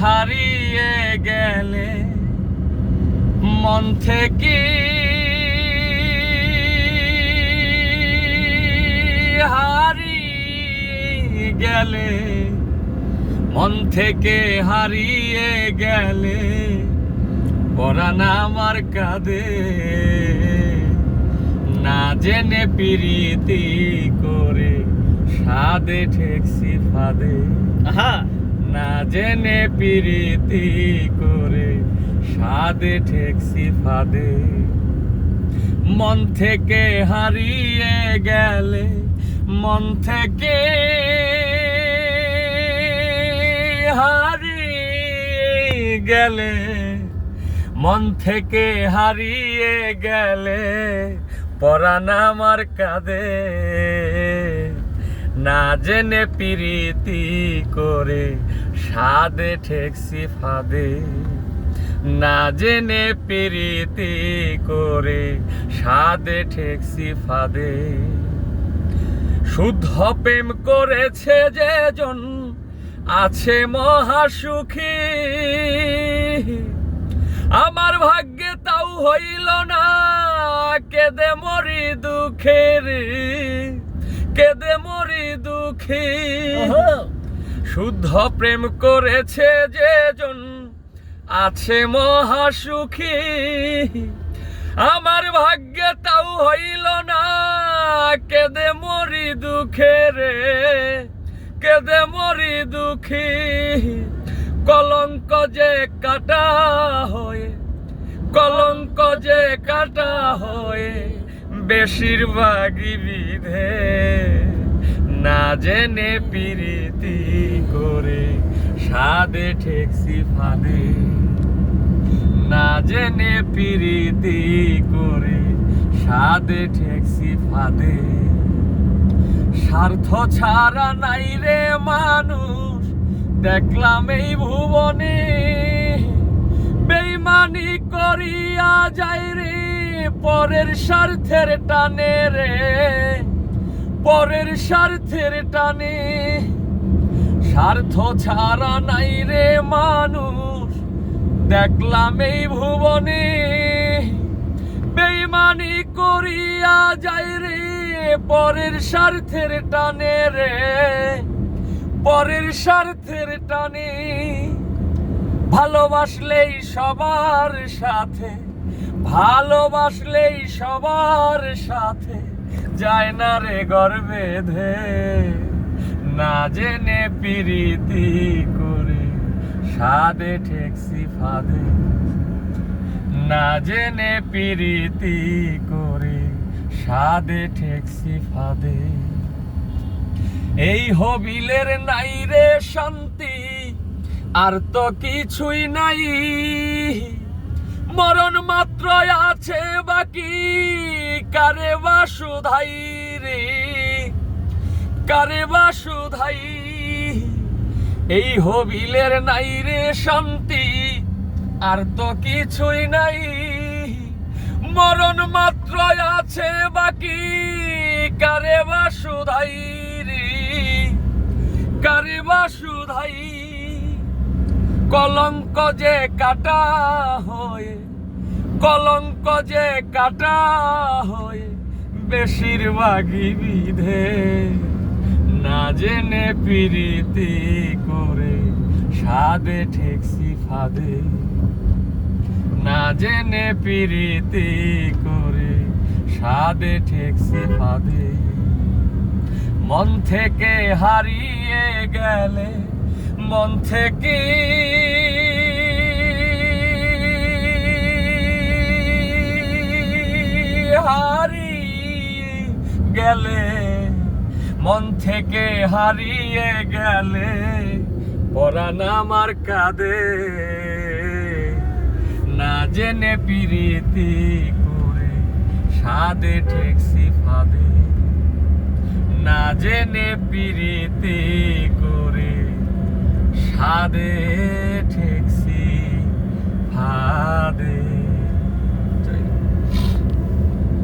হারিয়ে গেলে মন থেকে হারিয়ে গেলে, মন থেকে হারিয়ে গেলে পরাণ আমার কাঁদে না জেনে পিরিতি করে সাদে ঠেকসি ফাদে। আহা! না জেনে পিরিতি করে সাদে ঠেকসি ফাদে মন থেকে হারিয়ে গেলে মন থেকে হারিয়ে গেলে মন থেকে হারিয়ে গেলে পরাণ আমার কাঁদে। না জেনে পিরিতি করে সাদে ঠেকসি ফাদে না জেনে পিরিতি করে সাদে ঠেকসি ফাদে শুদ্ধ প্রেম করেছে যে জন আছে মহাসুখী। আমার ভাগ্যে তাও হইল না, কেদে মরি দুঃখের, কেদে মরি দুঃখী শুদ্ধ প্রেম করেছে যে জন আছে মহাসুখী। আমার ভাগ্যে তাও হইল না, কেদে মরি দুঃখে রে, কেদে মরি দুঃখী। কলঙ্ক যে কাটা হয়ে, কলঙ্ক যে কাটা হয়ে, বেশিরভাগই বিধে। না জেনে পিরিতি করে সাদে ঠেকসি ফাদে। না জেনে পিরিতি করে সাদে ঠেকসি ফাদে। স্বার্থ ছাড়া নাই রে মানুষ, দেখলাম এই ভুবনে। বেইমানি করিয়া যাই রে, পরের স্বার্থের টানে রে। পরের স্বার্থের টানে। স্বার্থ ছাড়া নাই রে মানুষ, দেখলাম এই ভুবনে। বেইমানি করিয়া যাই রে পরের স্বার্থের টানে রে। পরের স্বার্থের টানে। ভালোবাসলেই সবার সাথে, ভালোবাসলেই সবার সাথে। যায় না রে গর্বে ধে। না জেনে পিরিতি করে সাদে ঠেকসি ফাদে না জেনে পিরিতি করে সাদে ঠেকসি ফাদে এই হবিলের নাই রে শান্তি, আর তো কিছুই নাই। মরণ মাত্র আছে বাকি। কারে বা সুধাই রে? কারে বা সুধাই এই হবিলের নাই রে শান্তি, আর তো কিছুই নাই। মরণ মাত্র আছে বাকি, কারে বা সুধাই রে? কারে বা সুধাই কলঙ্ক যে কাটা হয়ে কলঙ্ক যে কাটা হয়ে বেশিরভাগই বিধে। না জেনে পিরিতি করে সাদে ঠেকসি ফাদে না জেনে পিরিতি করে সাদে ঠেকসি ফাদে মন থেকে হারিয়ে গেলে, মন থেকে মন থেকে হারিয়ে গেলে পরাণ আমার কাঁদে না জেনে পিরিতি করে সাদে ঠেকসি ফাদে না জেনে পিরিতি করে সাদে ঠেকসি ফাদে